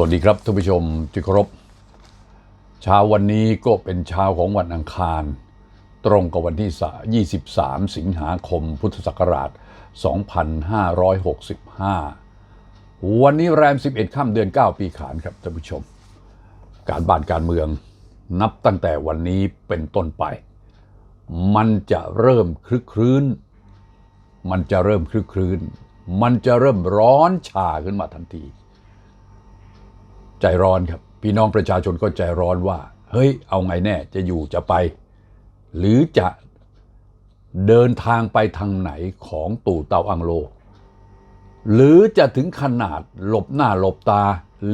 วัสดีครับท่านผู้ชมที่เคารพเช้าวันนี้ก็เป็นเช้าของวันอังคาร ตรงกับวันที่ 23 สิงหาคม พุทธศักราช 2565 วันนี้แรม 11 ค่ำเดือน 9 ปีขานครับท่านผู้ชม การบ้านการเมืองนับตั้งแต่วันนี้เป็นต้นไป มันจะเริ่มคลึกครื้น มันจะเริ่มคลึกครื้น มันจะเริ่มร้อนชาขึ้นมาทันที ใจร้อนครับ พี่น้องประชาชนก็ใจร้อนว่า เฮ้ย เอาไงแน่จะอยู่จะไป หรือจะเดินทางไปทางไหนของตู่เตาอังโล หรือจะถึงขนาดหลบหน้าหลบตา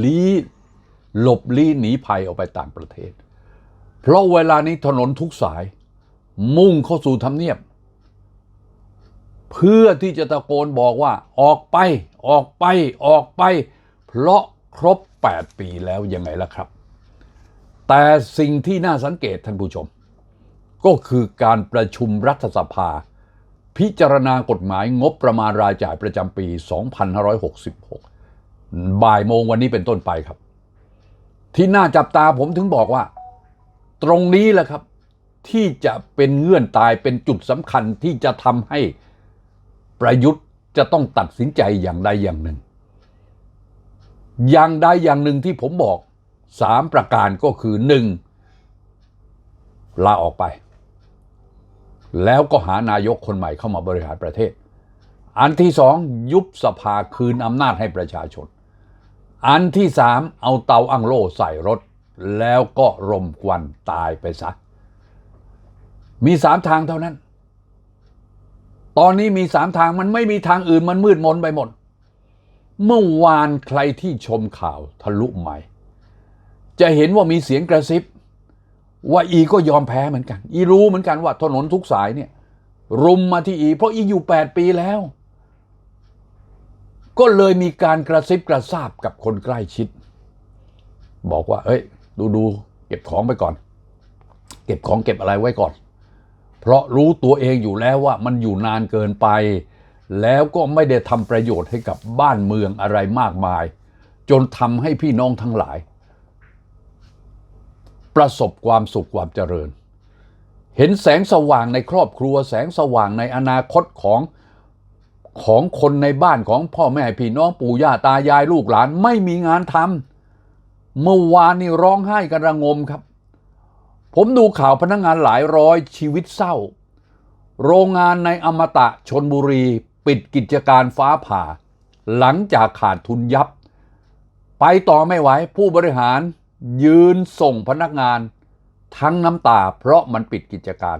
ลี้หลบลี้หนีภัยออกไปต่างประเทศ เพราะเวลานี้ถนนทุกสาย มุ่งเข้าสู่ทำเนียบ เพื่อที่จะตะโกนบอกว่าออกไปออกไปออกไป เพราะครบ 8 ปีแล้วยังไงล่ะครับ แต่สิ่งที่น่าสังเกตท่านผู้ชม ก็คือการประชุมรัฐสภา พิจารณากฎหมายงบประมาณรายจ่ายประจำปี 2566 บ่ายโมงวันนี้เป็นต้นไปครับ ที่น่าจับตาผมถึงบอกว่า ตรงนี้แหละครับ ที่จะเป็นเงื่อนตายเป็นจุดสำคัญที่จะทำให้ประยุทธ์จะต้องตัดสินใจอย่างใดอย่างหนึ่ง อย่างใดอย่างหนึ่งที่ผมบอกสามประการก็คือหนึ่งลาออกไป แล้วก็หานายกคนใหม่เข้ามาบริหารประเทศ อันที่สองยุบสภาคืนอำนาจให้ประชาชน อันที่สามเอาเตาอั้งโล่ใส่รถ แล้วก็รมควันตายไปซะ มีสามทางเท่านั้น ตอนนี้มีสามทางมันไม่มีทางอื่นมันมืดมนไปหมด เมื่อวานใครที่ชมข่าวทะลุใหม่ จะเห็นว่ามีเสียงกระซิบ ว่าอีก็ยอมแพ้เหมือนกัน อีรู้เหมือนกันว่าถนนทุกสายเนี่ย รุมมาที่อี เพราะอีอยู่ 8 ปีแล้ว ก็เลยมีการกระซิบกระซาบกับคนใกล้ชิด บอกว่า เอ้ย ดูดูเก็บของไปก่อน เก็บของเก็บอะไรไว้ก่อน เพราะรู้ตัวเองอยู่แล้วว่ามันอยู่นานเกินไป แล้วก็ไม่ได้ทำประโยชน์ให้กับบ้านเมืองอะไรมากมาย จนทำให้พี่น้องทั้งหลาย ประสบความสุขความเจริญ เห็นแสงสว่างในครอบครัวแสงสว่างในอนาคตของของคนในบ้านของพ่อแม่พี่น้องปู่ย่าตายายลูกหลานไม่มีงานทำเมื่อวานนี่ร้องไห้กันระงมครับ ผมดูข่าวพนักงงานหลายร้อยชีวิตเศร้า โรงงานในอมตะชนบุรี ปิดกิจการฟ้าผ่า หลังจากขาดทุนยับ ไปต่อไม่ไหวผู้บริหารยืนส่งพนักงานทั้งน้ำตาเพราะมันปิดกิจการ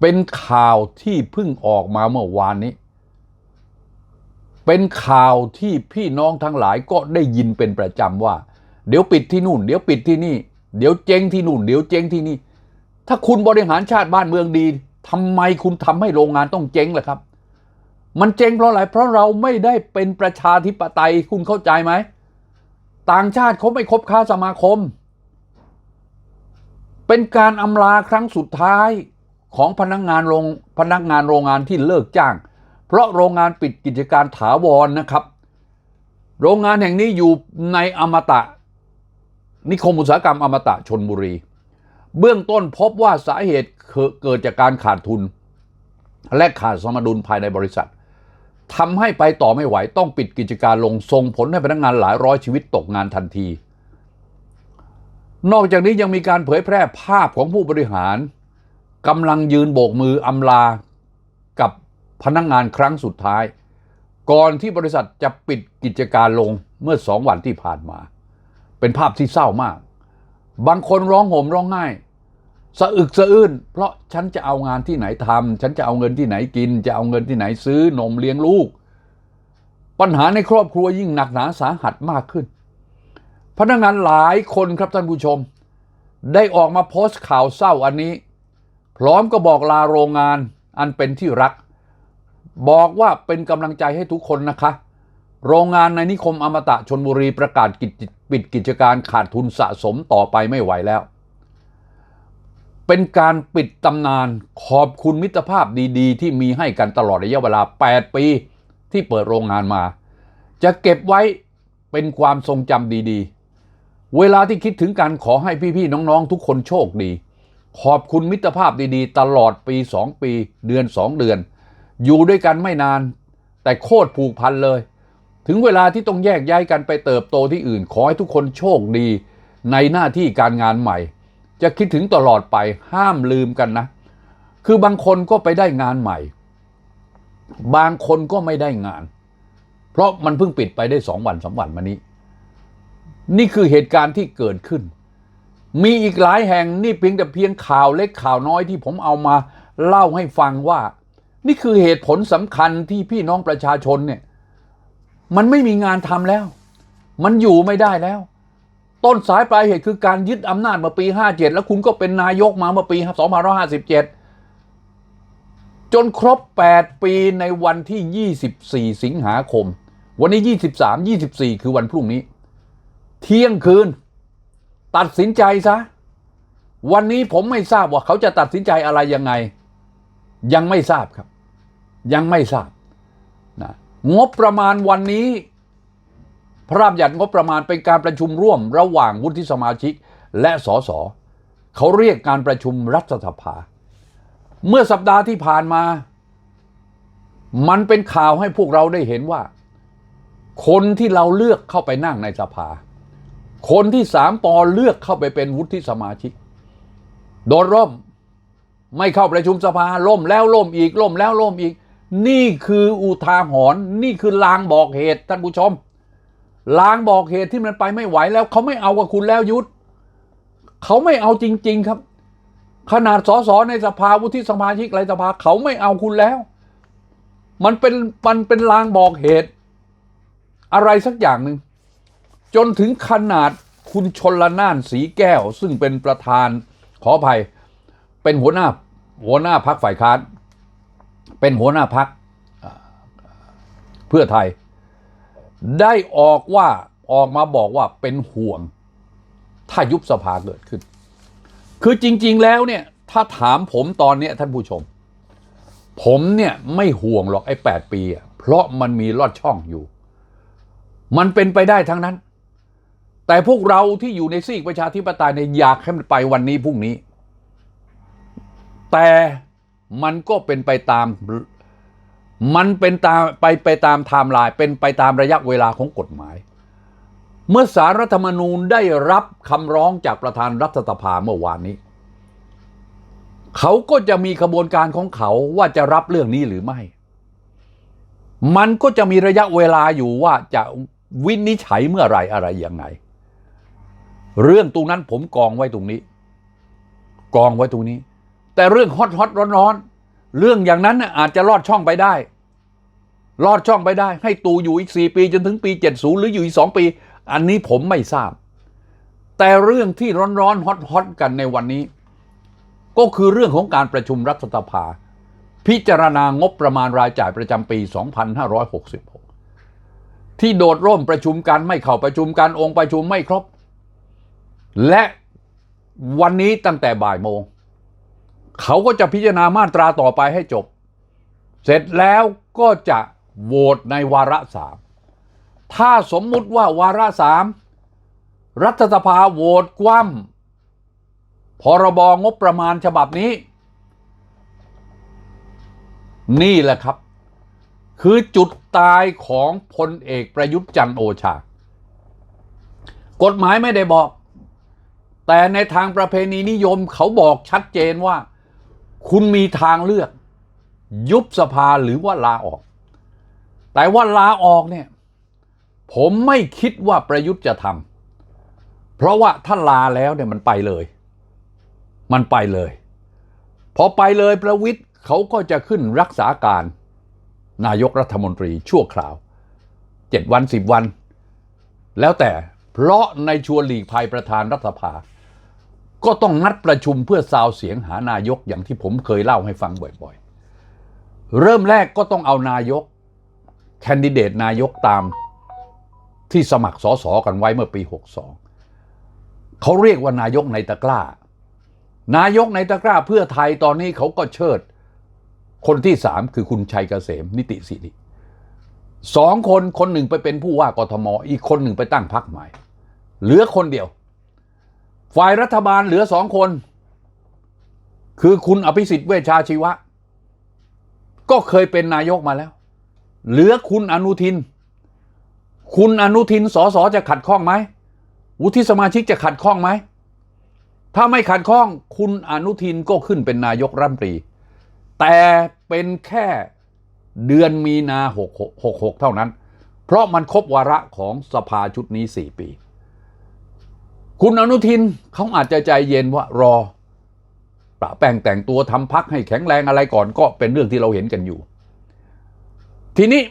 เป็นข่าวที่เพิ่งออกมาเมื่อวานนี้ เป็นข่าวที่พี่น้องทั้งหลายก็ได้ยินเป็นประจำว่า เดี๋ยวปิดที่นู่น เดี๋ยวปิดที่นี่ เดี๋ยวเจ๊งที่นู่น เดี๋ยวเจ๊งที่นี่ ถ้าคุณบริหารชาติบ้านเมืองดีทำไมคุณทำให้โรงงานต้องเจ๊งล่ะครับ มันเจ๊งเพราะอะไรเพราะเราไม่ได้เป็นประชาธิปไตยคุณเข้าใจไหม ต่างชาติเขาไม่คบค้าสมาคม เป็นการอำลาครั้งสุดท้ายของพนักงานโรงพนักงานโรงงานที่เลิกจ้าง เพราะโรงงานปิดกิจการถาวรนะครับ โรงงานแห่งนี้อยู่ในอมตะ นิคมอุตสาหกรรมอมตะชนบุรี เบื้องต้นพบว่าสาเหตุเกิดจากการขาดทุน และขาดสมดุลภายในบริษัท ทำให้ไปต่อไม่ไหวต้องปิดกิจการลงส่งผลให้พนักงานหลายร้อยชีวิตตกงานทันที นอกจากนี้ยังมีการเผยแพร่ภาพของผู้บริหารกำลังยืนโบกมืออำลากับพนักงานครั้งสุดท้าย ก่อนที่บริษัทจะปิดกิจการลงเมื่อสองวันที่ผ่านมา เป็นภาพที่เศร้ามาก บางคนร้องโห่มร้องไห้ สะอึกสะอื้นเพราะฉันจะเอางานที่ไหนทำฉันจะเอาเงินที่ไหนกิน จะเอาเงินที่ไหนซื้อนมเลี้ยงลูก ปัญหาในครอบครัวยิ่งหนักหนาสาหัสมากขึ้น พนักงานหลายคนครับท่านผู้ชม ได้ออกมาโพสต์ข่าวเศร้าอันนี้ พร้อมก็บอกลาโรงงานอันเป็นที่รัก บอกว่าเป็นกำลังใจให้ทุกคนนะคะ โรงงานในนิคมอมตะชนบุรีประกาศกิจปิดกิจการขาดทุนสะสมต่อไปไม่ไหวแล้ว เป็นการปิดตำนานขอบคุณมิตรภาพดีๆ ที่มีให้กันตลอดระยะเวลา 8 ปีที่เปิดโรงงานมา จะเก็บไว้เป็นความทรงจำดีๆ เวลาที่คิดถึงกันขอให้พี่ๆน้องๆ ทุกคนโชคดี ขอบคุณมิตรภาพดีๆ ตลอดปีสองปีเดือนสองเดือน อยู่ด้วยกันไม่นาน แต่โคตรผูกพันเลย ถึงเวลาที่ต้องแยกย้ายกันไปเติบโตที่อื่น ขอให้ทุกคนโชคดีในหน้าที่การงานใหม่ จะคิดถึงตลอดไปห้ามลืมกันนะ คือบางคนก็ไปได้งานใหม่ บางคนก็ไม่ได้งาน เพราะมันเพิ่งปิดไปได้สองวันสามวันมานี้ นี่คือเหตุการณ์ที่เกิดขึ้น มีอีกหลายแห่งนี่เพียงแต่เพียงข่าวเล็กข่าวน้อยที่ผมเอามาเล่าให้ฟังว่า นี่คือเหตุผลสำคัญที่พี่น้องประชาชนเนี่ย มันไม่มีงานทำแล้ว มันอยู่ไม่ได้แล้ว ต้นสายปลายเหตุคือการยึดอำนาจมาปี 57 แล้วคุณก็เป็นนายกมาเมื่อปี2557 จนครบ 8 ปีในวันที่ 24 สิงหาคม วันนี้ 23 24 คือวันพรุ่งนี้ เที่ยงคืน ตัดสินใจซะ วันนี้ผมไม่ทราบว่าเขาจะตัดสินใจอะไรยังไง ยังไม่ทราบครับ ยังไม่ทราบนะงบประมาณวันนี้ พระราชบัญญัติงบประมาณเป็นการประชุมร่วมระหว่างวุฒิสมาชิกและสสเขาเรียกการประชุมรัฐสภา เมื่อสัปดาห์ที่ผ่านมา มันเป็นข่าวให้พวกเราได้เห็นว่า คนที่เราเลือกเข้าไปนั่งในสภา คนที่สามปอเลือกเข้าไปเป็นวุฒิสมาชิก โดนร่มไม่เข้าประชุมสภาล่มแล้วล่มอีกล่มแล้วล่มอีก นี่คืออุทาหรณ์นี่คือลางบอกเหตุท่านผู้ชม ลางบอกเหตุที่มันไปไม่ไหวแล้วเขาไม่เอากับคุณแล้วยุทธเขาไม่เอาจริง ๆครับ ขนาดสสในสภาวุฒิสมาชิกไรสภาเขาไม่เอาคุณแล้ว มันเป็นมันเป็นลางบอกเหตุ อะไรสักอย่างหนึ่งจนถึงขนาดคุณชนละนานสีแก้ว ซึ่งเป็นประธานขออภัย เป็นหัวหน้าหัวหน้าพักฝ่ายค้านเป็นหัวหน้าพักเพื่อไทย ได้ออกว่าออกมาบอกว่าเป็นห่วง ถ้ายุบสภาเกิดขึ้น คือจริง ๆ แล้วเนี่ย ถ้าถามผมตอนนี้ท่านผู้ชม ผมเนี่ยไม่ห่วงหรอกไอ้แปดปีอะเพราะมันมีลอดช่องอยู่ มันเป็นไปได้ทั้งนั้น แต่พวกเราที่อยู่ในซีกประชาธิปไตยเนี่ยอยากให้มันไปวันนี้พรุ่งนี้ แต่มันก็เป็นไปตาม มันเป็นตามไปไปตามไทม์ไลน์เป็นไปตามระยะเวลาของกฎหมาย เมื่อสารรัฐธรรมนูญได้รับคำร้องจากประธานรัฐสภาเมื่อวานนี้ เขาก็จะมีขบวนการของเขาว่าจะรับเรื่องนี้หรือไม่ มันก็จะมีระยะเวลาอยู่ว่าจะวินิจฉัยเมื่อไรอะไรยังไง เรื่องตรงนั้นผมกองไว้ตรงนี้ กองไว้ตรงนี้ แต่เรื่องฮอตฮอตร้อนร้อน เรื่องอย่างนั้นอาจจะลอดช่องไปได้ลอดช่องไปได้ ให้ตูอยู่อีก 4 ปีจนถึงปี 70 หรืออยู่อีก 2 ปี อันนี้ผมไม่ทราบ แต่เรื่องที่ร้อนร้อนฮอตฮอตกันในวันนี้ ก็คือเรื่องของการประชุมรัฐสภา พิจารณางบประมาณรายจ่ายประจำปี 2566 ที่โดดร่มประชุมกันไม่เข้าประชุมกันองค์ประชุมไม่ครบ และวันนี้ตั้งแต่บ่ายโมง เขาก็จะพิจารณามาตราต่อไปให้จบ เสร็จแล้วก็จะโหวตในวาระสามถ้าสมมุติว่าวาระสามรัฐสภาโหวตคว่ำพรบงบประมาณฉบับนี้ นี่แหละครับ คือจุดตายของพลเอกประยุทธ์จันโอชา กฎหมายไม่ได้บอก แต่ในทางประเพณีนิยมเขาบอกชัดเจนว่า คุณมีทางเลือก ยุบสภาหรือว่าลาออก แต่ว่าลาออกเนี่ย ผมไม่คิดว่าประยุทธ์จะทำเพราะว่าถ้าลาแล้วเนี่ยมันไปเลย มันไปเลย พอไปเลยประวิทย์เขาก็จะขึ้นรักษาการ นายกรัฐมนตรีชั่วคราวเจ็ดวันสิบวัน แล้วแต่เพราะในชวนหลีกภัยประธานรัฐสภา ก็ต้องนัดประชุมเพื่อซาวเสียงหานายกอย่างที่ผมเคยเล่าให้ฟังบ่อยๆ เริ่มแรกก็ต้องเอานายก แคนดิเดตนายกตามที่สมัครสอสอกันไว้เมื่อปี 62 เขาเรียกว่านายกในตะกร้า นายกในตะกร้าเพื่อไทยตอนนี้เขาก็เชิด คนที่สามคือคุณชัยเกษมนิติสิริสองคนคนหนึ่งไปเป็นผู้ว่ากทม อีกคนหนึ่งไปตั้งพรรคใหม่ เหลือคนเดียว ฝ่ายรัฐบาลเหลือสองคน คือคุณอภิสิทธิ์เวชชาชีวะ ก็เคยเป็นนายกมาแล้ว เหลือคุณอนุทิน คุณอนุทินสสจะขัดข้องไหมวุฒิสมาชิกจะขัดข้องไหม ถ้าไม่ขัดข้องคุณอนุทินก็ขึ้นเป็นนายกรัฐมนตรี แต่เป็นแค่เดือนมีนา6 6 6เท่านั้น เพราะมันครบวาระของสภาชุดนี้4ปี คุณอนุทินเขาอาจจะใจเย็นว่ารอประแป้งแต่งตัวทำพักให้แข็งแรงอะไรก่อนก็เป็นเรื่องที่เราเห็นกันอยู่ ทีนี้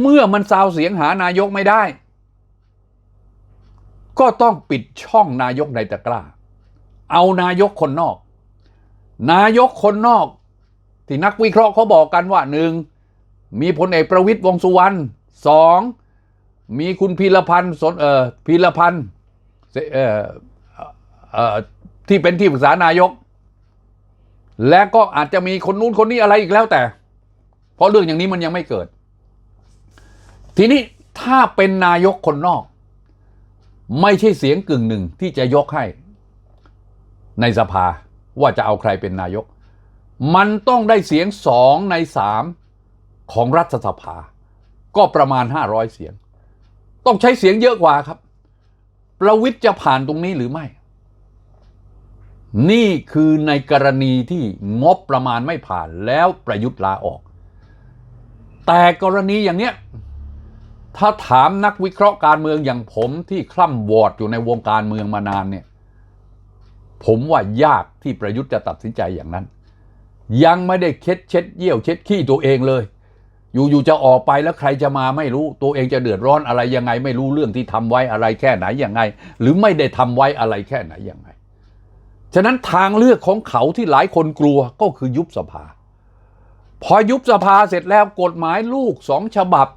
เมื่อมันซาวเสียงหานายกไม่ได้ ก็ต้องปิดช่องนายกในตะกร้า เอานายกคนนอก นายกคนนอก ที่นักวิเคราะห์เขาบอกกันว่าหนึ่งมีพลเอกประวิตยวงสุวรรณสองมีคุณพีรพันธ์สนเออพีรพันธ์ เอ่อเอ่อที่เป็นที่ปรึกษานายก และก็อาจจะมีคนนู้นคนนี้อะไรอีกแล้วแต่ เพราะเรื่องอย่างนี้มันยังไม่เกิด ทีนี้ถ้าเป็นนายกคนนอก ไม่ใช่เสียงกึ่งหนึ่งที่จะยกให้ ในสภาว่าจะเอาใครเป็นนายก มันต้องได้เสียงสองในสามของรัฐสภา ก็ประมาณ 500 เสียง ต้องใช้เสียงเยอะกว่าครับ ประวิทย์จะผ่านตรงนี้หรือไม่ นี่คือในกรณีที่งบประมาณไม่ผ่านแล้วประยุทธ์ลาออก แต่กรณีอย่างเนี้ยถ้าถามนักวิเคราะห์การเมืองอย่างผมที่คล่ำวอดอยู่ในวงการเมืองมานานเนี่ย ผมว่ายากที่ประยุทธ์จะตัดสินใจอย่างนั้น ยังไม่ได้เช็ดเช็ดเยี่ยวเช็ดขี้ตัวเองเลย อยู่ๆจะออกไปแล้วใครจะมาไม่รู้ ตัวเองจะเดือดร้อนอะไรยังไง ไม่รู้เรื่องที่ทำไว้อะไรแค่ไหนยังไง หรือไม่ได้ทำไว้อะไรแค่ไหนยังไง ฉะนั้นทางเลือกของเขาที่หลายคนกลัวก็คือยุบสภา พอยุบสภาเสร็จแล้วกฎหมายลูกสองฉบับ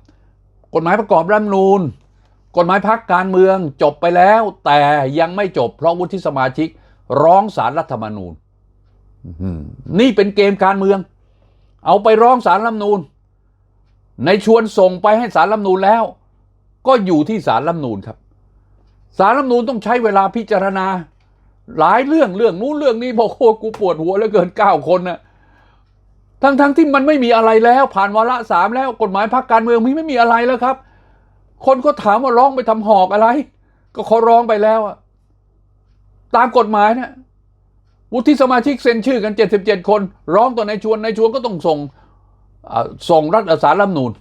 กฎหมายประกอบรัฐธรรมนูญกฎหมายพักการเมืองจบไปแล้ว แต่ยังไม่จบเพราะวุฒิสมาชิก ร้องสารรัฐธรรมนูญนี่เป็นเกมการเมือง เอาไปร้องสารรัฐธรรมนูญ ในชวนส่งไปให้สารรัฐมนูญแล้ว ก็อยู่ที่สารรัฐมนูญครับ สารรัฐมนูญต้องใช้เวลาพิจารณา หลายเรื่องเรื่องนู้นเรื่องนี้บอกโอ้กูปวดหัวเหลือเกินเก้าคนนะทั้งทั้งที่มันไม่มีอะไรแล้ว ผ่านวาระสามแล้วกฎหมายพักการเมืองมีไม่มีอะไรแล้วครับ คนก็ถามว่าร้องไปทำหอกอะไร ก็เขาร้องไปแล้วอะตามกฎหมายนะวุฒิสมาชิกเซ็นชื่อกัน 77 คน ร้องต่อในายชวนในายชวนก็ต้องส่ง ส่งรัฐสารรัฐธรรมนูญ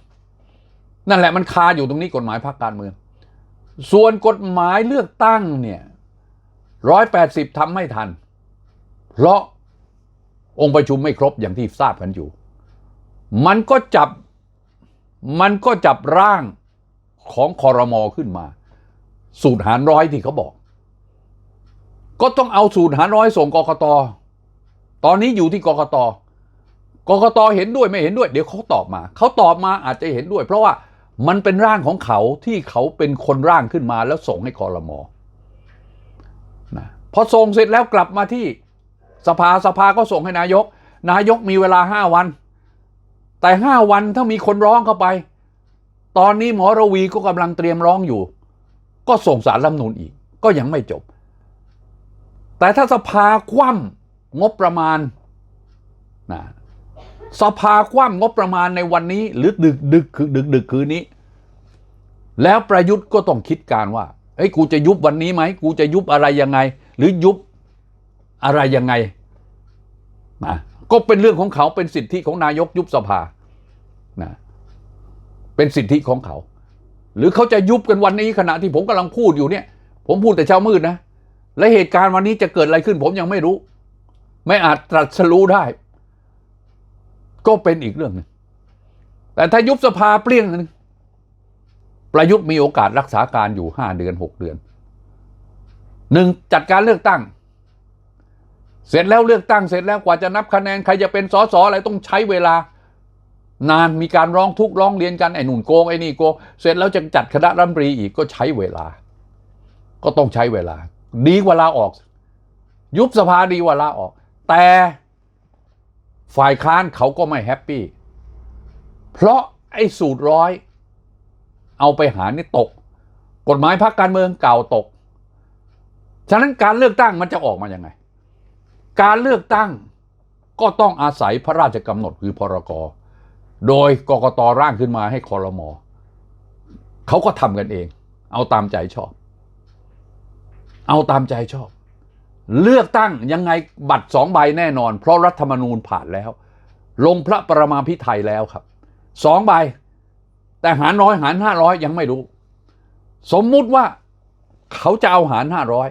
นั่นแหละมันคาอยู่ตรงนี้กฎหมายพักการเมือง ส่วนกฎหมายเลือกตั้งเนี่ยร้อยแปดสิบทำไม่ทัน เพราะองค์ประชุมไม่ครบอย่างที่ทราบกันอยู่ มันก็จับมันก็จับร่างของคอรมอขึ้นมา สูตรหารร้อยที่เขาบอก ก็ต้องเอาสูตรหารร้อยส่งกกตตอนนี้อยู่ที่กกต กกตเห็นด้วยไม่เห็นด้วย เดี๋ยวเขาตอบมา เขาตอบมาอาจจะเห็นด้วย เพราะว่ามันเป็นร่างของเขาที่เขาเป็นคนร่างขึ้นมาแล้วส่งให้คอรมอนะพอส่งเสร็จแล้วกลับมาที่สภาสภาก็ส่งให้นายก นายกมีเวลาห้าวัน แต่ห้าวันถ้ามีคนร้องเข้าไป ตอนนี้หมอระวีก็กำลังเตรียมร้องอยู่ ก็ส่งสารรัฐมนูญอีก ก็ยังไม่จบ แต่ถ้าสภาคว่ำงบประมาณนะ สภาคว่ำงบประมาณในวันนี้ หรือดึกดึกคือดึกดึกคืนนี้ แล้วประยุทธ์ก็ต้องคิดการว่าเฮ้ยกูจะยุบวันนี้ไหมกูจะยุบอะไรยังไง หรือยุบอะไรยังไงนะก็เป็นเรื่องของเขาเป็นสิทธิของนายกยุบสภานะเป็นสิทธิของเขา หรือเขาจะยุบกันวันนี้ขณะที่ผมกำลังพูดอยู่เนี่ย ผมพูดแต่เช้ามืดนะและเหตุการณ์วันนี้จะเกิดอะไรขึ้นผมยังไม่รู้ ไม่อาจตรัสรู้ได้ ก็เป็นอีกเรื่องหนึงแต่ถ้ายุบสภาเปลี่ยงนึงประยุทธ์มีโอกาสรักษาการอยู่ห้าเดือนหกเดือนหนึ่งจัดการเลือกตั้ง เสร็จแล้วเลือกตั้งเสร็จแล้วกว่าจะนับคะแนนใครจะเป็นสสอะไรต้องใช้เวลานานมีการร้องทุกข์ร้องเรียนกันไอ้หนุนโกงไอ้นี่โกงเสร็จแล้วจะจัดคณะรัฐมนตรีอีกก็ใช้เวลา ก็ต้องใช้เวลา ดีกว่าลาออก ยุบสภาดีกว่าลาออก แต่ ฝ่ายค้านเขาก็ไม่แฮปปี้ เพราะไอ้สูตรร้อย เอาไปหารนี่ตก กฎหมายพรรคการเมืองเก่าตก ฉะนั้นการเลือกตั้งมันจะออกมายังไง การเลือกตั้งก็ต้องอาศัยพระราชกำหนดคือพรกโดยกกตร่างขึ้นมาให้คอรมอเขาก็ทำกันเอง เอาตามใจชอบ เอาตามใจชอบ เลือกตั้งยังไงบัตรสองใบแน่นอน เพราะรัฐธรรมนูญผ่านแล้ว ลงพระประมาพิไทยแล้วครับสองใบ แต่หารน้อยหารห้าร้อยยังไม่รู้ สมมุติว่าเขาจะเอาหารห้าร้อย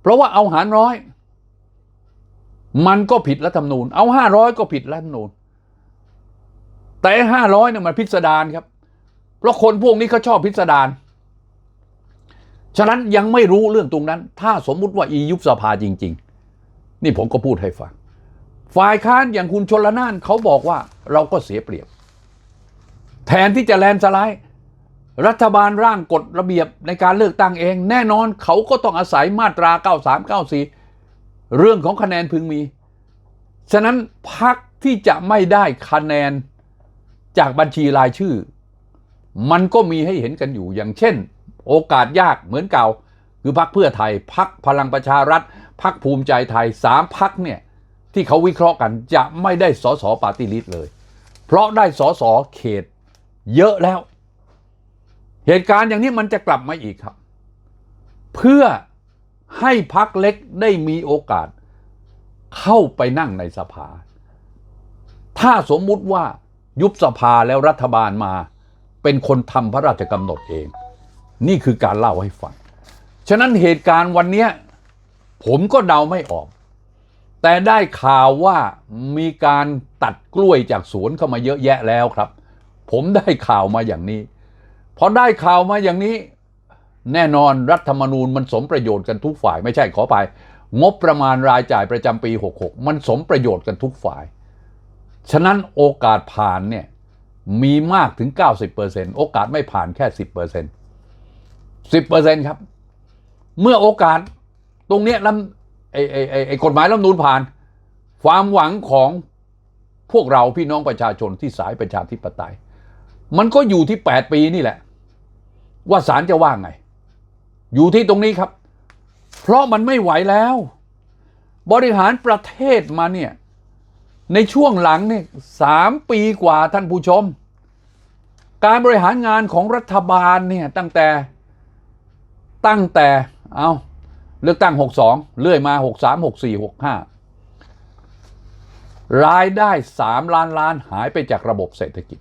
เพราะว่าเอาหารร้อยมันก็ผิดรัฐธรรมนูญ เอาห้าร้อยก็ผิดรัฐธรรมนูญ แต่ห้าร้อยเนี่ยมันพิสดารครับ เพราะคนพวกนี้เขาชอบพิสดาร ฉะนั้นยังไม่รู้เรื่องตรงนั้น ถ้าสมมุติว่าอียุบสภาจริง ๆ นี่ผมก็พูดให้ฟัง ฝ่ายค้านอย่างคุณชนละนานเขาบอกว่าเราก็เสียเปรียบ แทนที่จะแลนสไลด์รัฐบาลร่างกฎระเบียบในการเลือกตั้งเอง แน่นอนเขาก็ต้องอาศัยมาตรา 93 94 เรื่องของคะแนนพึงมี ฉะนั้นพักที่จะไม่ได้คะแนนจากบัญชีรายชื่อ มันก็มีให้เห็นกันอยู่อย่างเช่น โอกาสยากเหมือนเก่า คือพักเพื่อไทยพักพลังประชารัฐพักภูมิใจไทยสามพักเนี่ยที่เขาวิเคราะห์กันจะไม่ได้สสปาร์ตี้ลิสต์เลย เพราะได้สสเขตเยอะแล้ว เหตุการณ์อย่างนี้มันจะกลับมาอีกครับ เพื่อให้พักเล็กได้มีโอกาสเข้าไปนั่งในสภา ถ้าสมมุติว่ายุบสภาแล้วรัฐบาลมา เป็นคนทำพระราชกำหนดเอง นี่คือการเล่าให้ฟัง ฉะนั้นเหตุการณ์วันเนี้ยผมก็เดาไม่ออก แต่ได้ข่าวว่ามีการตัดกล้วยจากสวนเข้ามาเยอะแยะแล้วครับ ผมได้ข่าวมาอย่างนี้ พอได้ข่าวมาอย่างนี้ แน่นอนรัฐธรรมนูญมันสมประโยชน์กันทุกฝ่าย ไม่ใช่ขอไปงบประมาณรายจ่ายประจำปี 66 มันสมประโยชน์กันทุกฝ่าย ฉะนั้นโอกาสผ่านเนี่ยมีมากถึง 90%โอกาสไม่ผ่านแค่ 10% 10%ครับ เมื่อโอกาสตรงเนี้ยลำไอ้ไอ้ไอ้ไอ้กฎหมายรัฐธรรมนูญผ่าน ความหวังของพวกเราพี่น้องประชาชนที่สายประชาธิปไตย มันก็อยู่ที่ 8 ปีนี่แหละ ว่าศาลจะว่าไง อยู่ที่ตรงนี้ครับ เพราะมันไม่ไหวแล้ว บริหารประเทศมาเนี่ยในช่วงหลังเนี่ยสามปีกว่าท่านผู้ชม การบริหารงานของรัฐบาลเนี่ยตั้งแต่ ตั้งแต่เอาเลือกตั้ง 62 เลื่อยมา 63 64 65 รายได้ 3 ล้านล้านหายไปจากระบบเศรษฐกิจ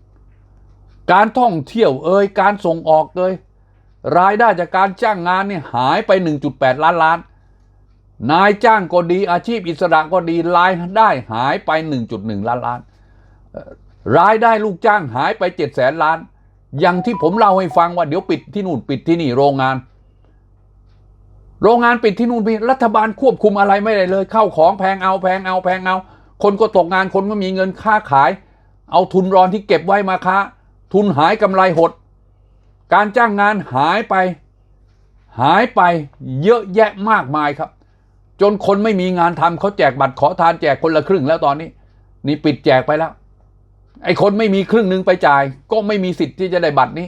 การท่องเที่ยวเอ่ยการส่งออกเอ่ยรายได้จากการจ้างงานเนี่ยหายไป 1.8 ล้านล้าน นายจ้างก็ดีอาชีพอิสระก็ดีรายได้หายไป 1.1 ล้านล้าน รายได้ลูกจ้างหายไป7แสนล้าน อย่างที่ผมเล่าให้ฟังว่าเดี๋ยวปิดที่นู่นปิดที่นี่โรงงาน โรงงานปิดที่นู่นปิดรัฐบาลควบคุมอะไรไม่ได้เลย เข้าของแพงเอาแพงเอาแพงเอา คนก็ตกงานคนก็มีเงินค่าขาย เอาทุนรอนที่เก็บไว้มาค้า ทุนหายกำไรหด การจ้างงานหายไป หายไปเยอะแยะมากมายครับ จนคนไม่มีงานทำเขาแจกบัตรขอทานแจกคนละครึ่งแล้วตอนนี้ นี่ปิดแจกไปแล้ว ไอ้คนไม่มีครึ่งหนึ่งไปจ่าย ก็ไม่มีสิทธิ์ที่จะได้บัตรนี้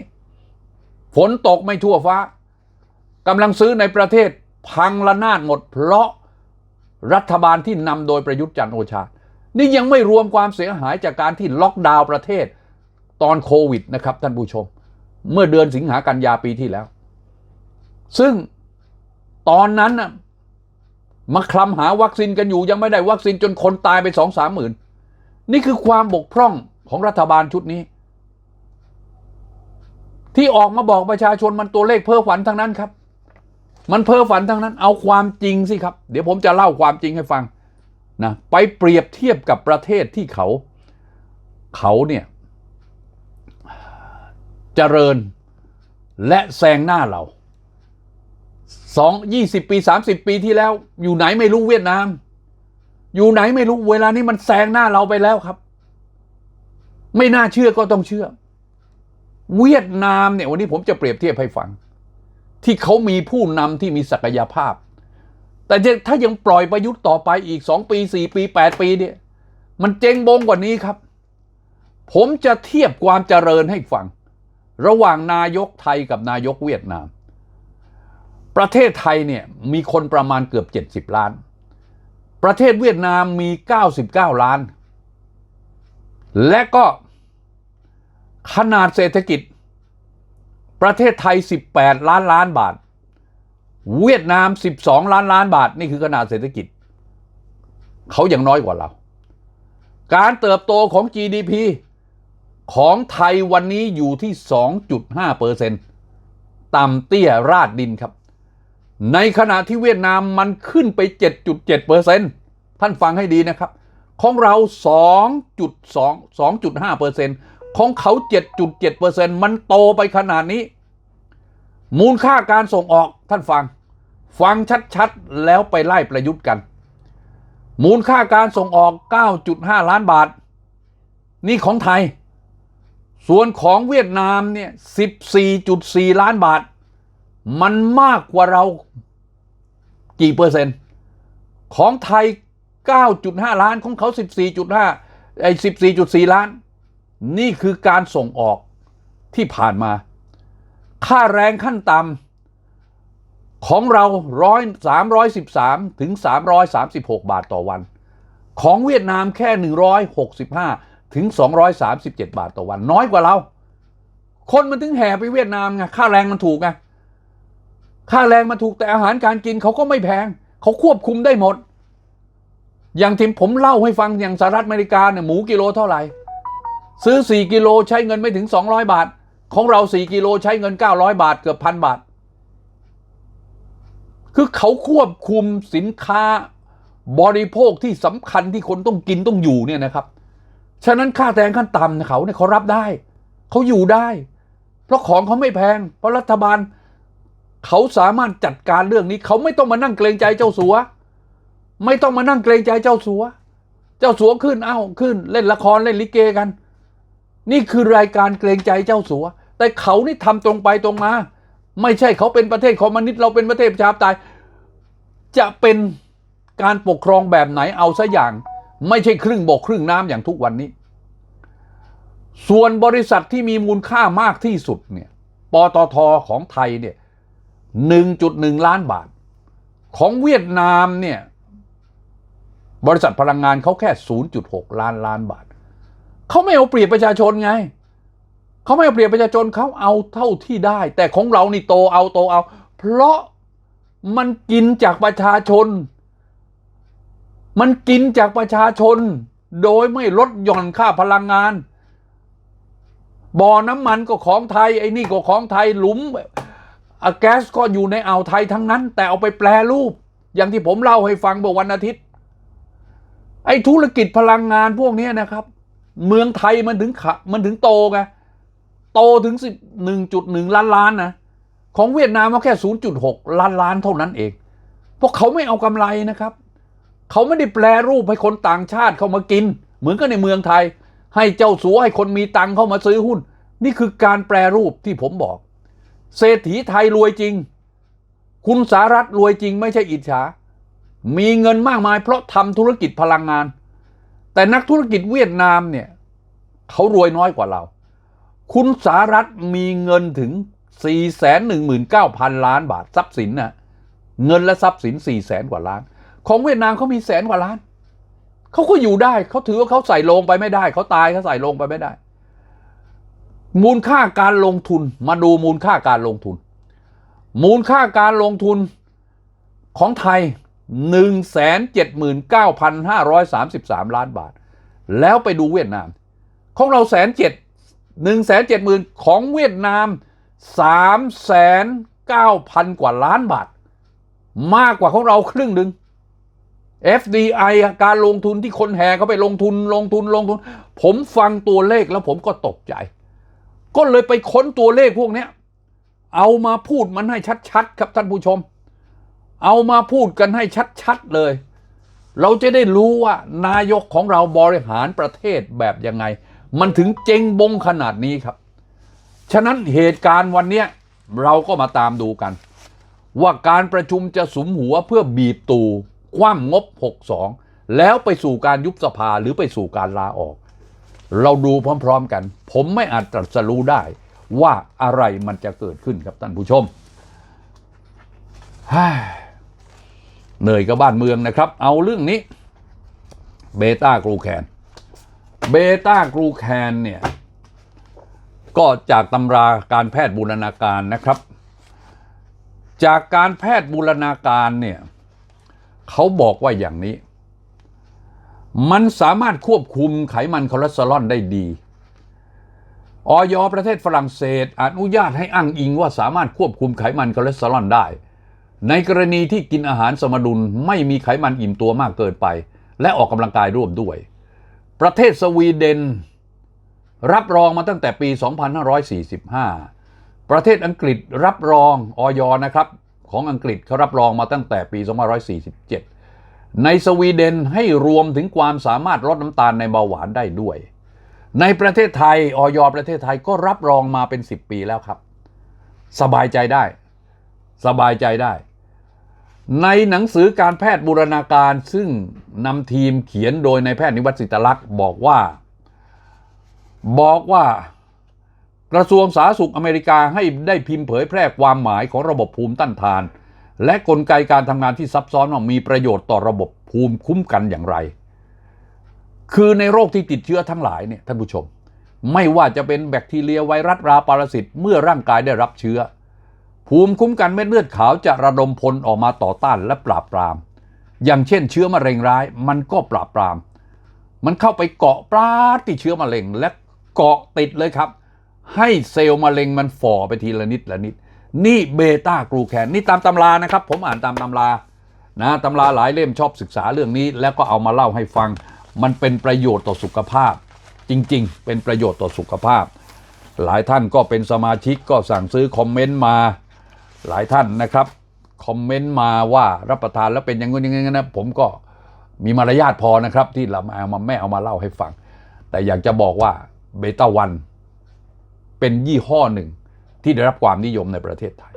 ฝนตกไม่ทั่วฟ้ากำลังซื้อในประเทศ พังระนาดหมด เพราะรัฐบาลที่นำโดยประยุทธ์จันโอชา นี่ยังไม่รวมความเสียหายจากการที่ล็อกดาวน์ประเทศตอนโควิดนะครับท่านผู้ชม เมื่อเดือนสิงหากันยาปีที่แล้ว ซึ่งตอนนั้นน่ะมาคลำหาวัคซีนกันอยู่ยังไม่ได้วัคซีนจนคนตายไปสองสามหมื่นนี่คือความบกพร่องของรัฐบาลชุดนี้ ที่ออกมาบอกประชาชนมันตัวเลขเพ้อฝันทั้งนั้นครับ มันเพ้อฝันทั้งนั้น เอาความจริงสิครับ เดี๋ยวผมจะเล่าความจริงให้ฟังนะไปเปรียบเทียบกับประเทศที่เขา เขาเนี่ยเจริญและแซงหน้าเราสองยี่สิบปีสามสิบปีที่แล้ว อยู่ไหนไม่รู้เวียดนาม อยู่ไหนไม่รู้เวลานี้มันแซงหน้าเราไปแล้วครับ ไม่น่าเชื่อก็ต้องเชื่อ เวียดนามเนี่ยวันนี้ผมจะเปรียบเทียบให้ฟัง ที่เขามีผู้นำที่มีศักยภาพ แต่ถ้ายังปล่อยประยุทธ์ต่อไปอีกสองปีสี่ปีแปดปีเนี่ย มันเจงบงกว่านี้ครับ ผมจะเทียบความเจริญให้ฟัง ระหว่างนายกไทยกับนายกเวียดนาม ประเทศไทยเนี่ยมีคนประมาณเกือบ 70 ล้าน ประเทศเวียดนามมี 99 ล้าน และก็ขนาดเศรษฐกิจ ประเทศไทย 18 ล้านล้านบาท เวียดนาม 12 ล้านล้านบาท นี่คือขนาดเศรษฐกิจ เขายังน้อยกว่าเรา การเติบโตของ GDP ของไทยวันนี้อยู่ที่ 2.5เปอร์เซ็นต์ต่ำเตี้ยราดดินครับ ในขณะที่เวียดนามมันขึ้นไป 7.7เปอร์เซ็นต์ท่านฟังให้ดีนะครับ ของเรา 2.2 2.5เปอร์เซ็นต์ ของเขา 7.7เปอร์เซ็นต์มันโตไปขนาดนี้ มูลค่าการส่งออกท่านฟัง ฟังชัดๆ แล้วไปไล่ประยุทธ์กัน มูลค่าการส่งออก 9.5 ล้านบาท นี่ของไทย ส่วนของเวียดนามเนี่ย 14.4 ล้านบาท มันมากกว่าเรากี่เปอร์เซ็นต์ ของไทย 9.5 ล้านของเขา 14.5ไอ้14.4 ล้าน นี่คือการส่งออกที่ผ่านมา ค่าแรงขั้นต่ำของเราร้อยสามร้อยสิบสามถึงสามร้อยสามสิบหกบาทต่อวัน ของเวียดนามแค่หนึ่งร้อยหกสิบห้าถึงสองร้อยสามสิบเจ็ดบาทต่อวัน น้อยกว่าเรา คนมันถึงแห่ไปเวียดนามไงค่าแรงมันถูกไงค่าแรงมันถูกแต่อาหารการกินเขาก็ไม่แพง เขาควบคุมได้หมด อย่างที่ผมเล่าให้ฟังอย่างสหรัฐอเมริกาเนี่ยหมูกิโลเท่าไหร่ ซื้อ 4 กิโลใช้เงินไม่ถึง 200 บาท ของเรา 4 กิโลใช้เงิน 900 บาท เกือบพันบาท คือเขาควบคุมสินค้าบริโภคที่สำคัญที่คนต้องกินต้องอยู่เนี่ยนะครับ ฉะนั้นค่าแรงขั้นต่ำเนี่ยเขาเนี่ยเขารับได้ เขาอยู่ได้ เพราะของเขาไม่แพง เพราะรัฐบาลเขาสามารถจัดการเรื่องนี้ เขาไม่ต้องมานั่งเกรงใจเจ้าสัว ไม่ต้องมานั่งเกรงใจเจ้าสัว เจ้าสัวขึ้น เอ้าขึ้น เล่นละครเล่นลิเกกัน นี่คือรายการเกรงใจเจ้าสัว แต่เขานี่ทำตรงไปตรงมา ไม่ใช่เขาเป็นประเทศคอมมิวนิสต์เราเป็นประเทศประชาธิปไตยจะเป็นการปกครองแบบไหนเอาซะอย่าง ไม่ใช่ครึ่งบกครึ่งน้ำอย่างทุกวันนี้ ส่วนบริษัทที่มีมูลค่ามากที่สุดเนี่ยปตทของไทยเนี่ย1.1 ล้านบาท ของเวียดนามเนี่ยบริษัทพลังงานเขาแค่ 0.6 ล้านล้านบาท เขาไม่เอาเปรียบประชาชนไงเขาไม่เอาเปรียบประชาชนเขาเอาเท่าที่ได้ แต่ของเรานี่โตเอาโตเอา เพราะมันกินจากประชาชน มันกินจากประชาชน โดยไม่ลดหย่อนค่าพลังงานบ่อน้ำมันก็ของไทย ไอ้นี่ก็ของไทยหลุมอะแก๊สก็อยู่ในอ่าวไทยทั้งนั้น แต่เอาไปแปลรูป อย่างที่ผมเล่าให้ฟังเมื่อวันอาทิตย์ ไอ้ธุรกิจพลังงานพวกนี้นะครับ เมืองไทยมันถึงขมันถึงโตไงโตถึงสิบหนึ่งจุดหนึ่งล้านล้านนะของเวียดนามก็แค่ศูนย์จุดหกล้านล้านเท่านั้นเอง เพราะเขาไม่เอากำไรนะครับ เขาไม่ได้แปลรูปให้คนต่างชาติเข้ามากิน เหมือนกับในเมืองไทย ให้เจ้าสัวให้คนมีตังเข้ามาซื้อหุ้น นี่คือการแปลรูปที่ผมบอก เศรษฐีไทยรวยจริง คุณสารัฐรวยจริงไม่ใช่อิจฉา มีเงินมากมายเพราะทำธุรกิจพลังงาน แต่นักธุรกิจเวียดนามเนี่ยเขารวยน้อยกว่าเรา คุณสารัฐมีเงินถึง 419,000 ล้านบาททรัพย์สินนะเงินและทรัพย์สิน 4 0 0แสนกว่าล้าน ของเวียดนามเขามีแสนกว่าล้าน เขาก็อยู่ได้เขาถือว่าเขาใส่ลงไปไม่ได้ เขาตายเขาใส่ลงไปไม่ได้ มูลค่าการลงทุนมาดูมูลค่าการลงทุน มูลค่าการลงทุนของไทย 179,533 ล้านบาท แล้วไปดูเวียดนาม ของเราแสนเจ็ดหนึ่งแสนเจ็ดหมื่นของเวียดนามสามแสนเก้าพันกว่าล้านบาท มากกว่าของเราครึ่งหนึ่ง FDI การลงทุนที่คนแห่เขาไปลงทุนลงทุนลงทุน ผมฟังตัวเลขแล้วผมก็ตกใจ ก็เลยไปค้นตัวเลขพวกนี้เอามาพูดมันให้ชัดๆ ครับท่านผู้ชม เอามาพูดกันให้ชัดๆเลย เราจะได้รู้ว่านายกของเราบริหารประเทศแบบยังไง มันถึงเจงบงขนาดนี้ครับ ฉะนั้นเหตุการณ์วันนี้เราก็มาตามดูกัน ว่าการประชุมจะสมหัวเพื่อบีบตูคว่ำงบ 62 แล้วไปสู่การยุบสภาหรือไปสู่การลาออก เราดูพร้อมๆกัน ผมไม่อาจตรัสรู้ได้ว่าอะไรมันจะเกิดขึ้นครับท่านผู้ชม เหนื่อยกับบ้านเมืองนะครับ เอาเรื่องนี้เบต้ากรูแคนเบต้ากรูแคนเนี่ย ก็จากตำราการแพทย์บูรณาการนะครับ จากการแพทย์บูรณาการเนี่ยเขาบอกว่าอย่างนี้ มันสามารถควบคุมไขมันคอเลสเตอรอลได้ดีออยประเทศฝรั่งเศสอนุญาตให้อ้างอิงว่าสามารถควบคุมไขมันคอเลสเตอรอลได้ ในกรณีที่กินอาหารสมดุลไม่มีไขมันอิ่มตัวมากเกินไป และออกกำลังกายร่วมด้วย ประเทศสวีเดน รับรองมาตั้งแต่ปี 2545 ประเทศอังกฤษรับรองออยนะครับ ของอังกฤษเขารับรองมาตั้งแต่ปี 2547 ในสวีเดนให้รวมถึงความสามารถลดน้ำตาลในเบาหวานได้ด้วย ในประเทศไทยออยประเทศไทยก็รับรองมาเป็น 10 ปีแล้วครับ สบายใจได้สบายใจได้ ในหนังสือการแพทย์บูรณาการซึ่งนำทีมเขียนโดยนายแพทย์นิวัฒน์สิตลักษ์บอกว่า บอกว่ากระทรวงสาธารณสุขอเมริกาให้ได้พิมพ์เผยแพร่ความหมายของระบบภูมิต้านทาน และกลไกการทำงานที่ซับซ้อนว่ามีประโยชน์ต่อระบบภูมิคุ้มกันอย่างไร คือในโรคที่ติดเชื้อทั้งหลายเนี่ยท่านผู้ชม ไม่ว่าจะเป็นแบคทีเรียไวรัสราปรสิตเมื่อร่างกายได้รับเชื้อ ภูมิคุ้มกันเม็ดเลือดขาวจะระดมพลออกมาต่อต้านและปราบปราม อย่างเช่นเชื้อมะเร็งร้ายมันก็ปราบปราม มันเข้าไปเกาะปลาที่เชื้อมะเร็งและเกาะติดเลยครับ ให้เซลล์มะเร็งมันฝ่อไปทีละนิดละนิด นี่เบต้ากรูแคนนี่ตามตำรานะครับ ผมอ่านตามตำรานะตำราหลายเล่มชอบศึกษาเรื่องนี้ แล้วก็เอามาเล่าให้ฟัง มันเป็นประโยชน์ต่อสุขภาพ จริง ๆ เป็นประโยชน์ต่อสุขภาพ หลายท่านก็เป็นสมาชิกก็สั่งซื้อคอมเมนต์มา หลายท่านนะครับคอมเมนต์มาว่ารับประทานแล้วเป็นอย่างงู้นอย่างนี้นะผมก็มีมารยาทพอนะครับ ที่เราเอามาแม่เอามาเล่าให้ฟัง แต่อยากจะบอกว่าเบต้าวันเป็นยี่ห้อหนึ่งที่ได้รับความนิยมในประเทศไทย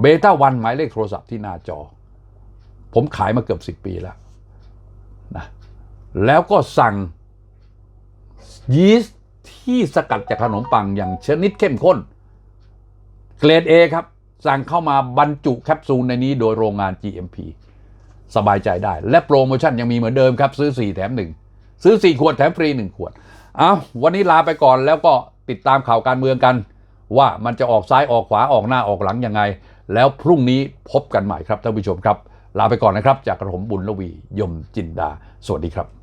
เบต้าวันหมายเลขโทรศัพท์ที่หน้าจอ ผมขายมาเกือบสิบปีแล้วนะแล้วก็สั่งยีสต์ที่สกัดจากขนมปังอย่างชนิดเข้มข้น เกรด A ครับ สั่งเข้ามาบรรจุแคปซูลในนี้โดยโรงงาน GMP สบายใจได้ และโปรโมชั่นยังมีเหมือนเดิมครับ ซื้อ 4 แถม 1 ซื้อ 4 ขวดแถมฟรี 1 ขวด เอาวันนี้ลาไปก่อนแล้วก็ติดตามข่าวการเมืองกัน ว่ามันจะออกซ้ายออกขวาออกหน้าออกหลังยังไง แล้วพรุ่งนี้พบกันใหม่ครับท่านผู้ชมครับ ลาไปก่อนนะครับ จากกระผมบุญลวียมจินดา สวัสดีครับ